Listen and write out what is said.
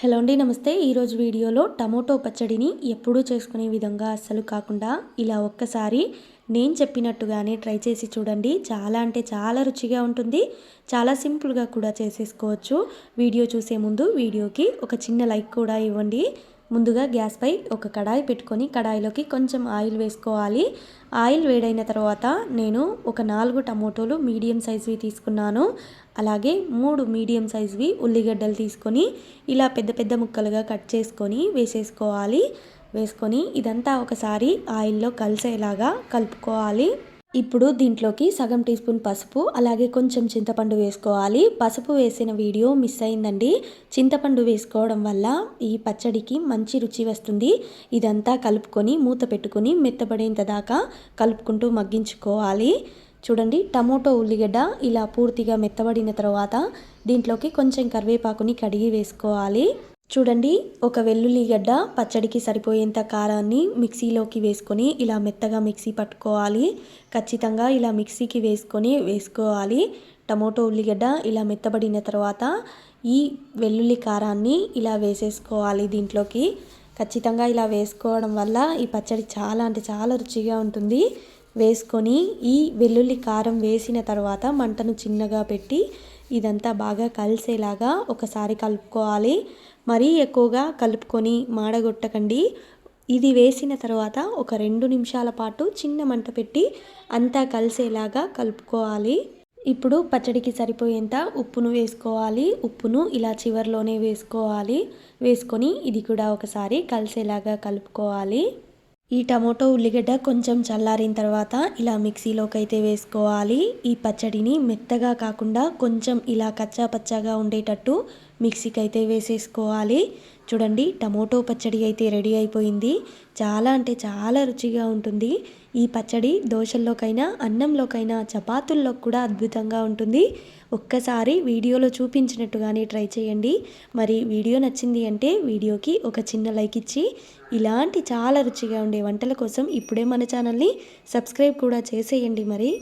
Hello అండి నమస్తే. ఈరోజు వీడియోలో టమోటో పచ్చడిని ఎప్పుడూ చేసుకునే విధంగా అస్సలు కాకుండా ఇలా ఒక్కసారి నేను చెప్పినట్టుగానే ట్రై చేసి చూడండి. చాలా అంటే చాలా రుచిగా ఉంటుంది. చాలా సింపుల్గా కూడా చేసేసుకోవచ్చు. వీడియో చూసే ముందు వీడియోకి ఒక చిన్న లైక్ కూడా ఇవ్వండి. ముందుగా గ్యాస్పై ఒక కడాయి పెట్టుకొని కడాయిలోకి కొంచెం ఆయిల్ వేసుకోవాలి. ఆయిల్ వేడైన తర్వాత నేను ఒక నాలుగు టమోటోలు మీడియం సైజువి తీసుకున్నాను. అలాగే మూడు మీడియం సైజువి ఉల్లిగడ్డలు తీసుకొని ఇలా పెద్ద పెద్ద ముక్కలుగా కట్ చేసుకొని వేసేసుకోవాలి. వేసుకొని ఇదంతా ఒకసారి ఆయిల్లో కలిసేలాగా కలుపుకోవాలి. ఇప్పుడు దీంట్లోకి సగం టీ స్పూన్ పసుపు అలాగే కొంచెం చింతపండు వేసుకోవాలి. పసుపు వేసిన వీడియో మిస్ అయిందండి. చింతపండు వేసుకోవడం వల్ల ఈ పచ్చడికి మంచి రుచి వస్తుంది. ఇదంతా కలుపుకొని మూత పెట్టుకొని మెత్తబడేంత దాకా కలుపుకుంటూ మగ్గించుకోవాలి. చూడండి టమోటో ఉల్లిగడ్డ ఇలా పూర్తిగా మెత్తబడిన తర్వాత దీంట్లోకి కొంచెం కరివేపాకుని కడిగి వేసుకోవాలి. చూడండి ఒక వెల్లుల్లి గడ్డ పచ్చడికి సరిపోయేంత కారాన్ని మిక్సీలోకి వేసుకొని ఇలా మెత్తగా మిక్సీ పట్టుకోవాలి. ఖచ్చితంగా ఇలా మిక్సీకి వేసుకొని వేసుకోవాలి. టమోటో ఉల్లిగడ్డ ఇలా మెత్తబడిన తర్వాత ఈ వెల్లుల్లి కారాన్ని ఇలా వేసేసుకోవాలి దీంట్లోకి. ఖచ్చితంగా ఇలా వేసుకోవడం వల్ల ఈ పచ్చడి చాలా అంటే చాలా రుచిగా ఉంటుంది. వేసుకొని ఈ వెల్లుల్లి కారం వేసిన తర్వాత మంటను చిన్నగా పెట్టి ఇదంతా బాగా కలిసేలాగా ఒకసారి కలుపుకోవాలి. మరీ ఎక్కువగా కలుపుకొని మాడగొట్టకండి. ఇది వేసిన తర్వాత ఒక రెండు నిమిషాల పాటు చిన్న మంట పెట్టి అంతా కలిసేలాగా కలుపుకోవాలి. ఇప్పుడు పచ్చడికి సరిపోయేంత ఉప్పును వేసుకోవాలి. ఉప్పును ఇలా చివరిలోనే వేసుకోవాలి. వేసుకొని ఇది కూడా ఒకసారి కలిసేలాగా కలుపుకోవాలి. ఈ టమోటో ఉల్లిగడ్డ కొంచెం చల్లారిన తర్వాత ఇలా మిక్సీలోకి అయితే వేసుకోవాలి. ఈ పచ్చడిని మెత్తగా కాకుండా కొంచెం ఇలా కచ్చా పచ్చాగా ఉండేటట్టు మిక్సీకి అయితే వేసేసుకోవాలి. చూడండి టమోటో పచ్చడి అయితే రెడీ అయిపోయింది. చాలా అంటే చాలా రుచిగా ఉంటుంది. ఈ పచ్చడి దోశల్లోకైనా అన్నంలోకైనా చపాతుల్లో కూడా అద్భుతంగా ఉంటుంది. ఒక్కసారి వీడియోలో చూపించినట్టుగానే ట్రై చేయండి. మరి వీడియో నచ్చింది అంటే వీడియోకి ఒక చిన్న లైక్ ఇచ్చి ఇలాంటి చాలా రుచిగా ఉండే వంటల కోసం ఇప్పుడే మన ఛానల్ని సబ్స్క్రైబ్ కూడా చేసేయండి మరి.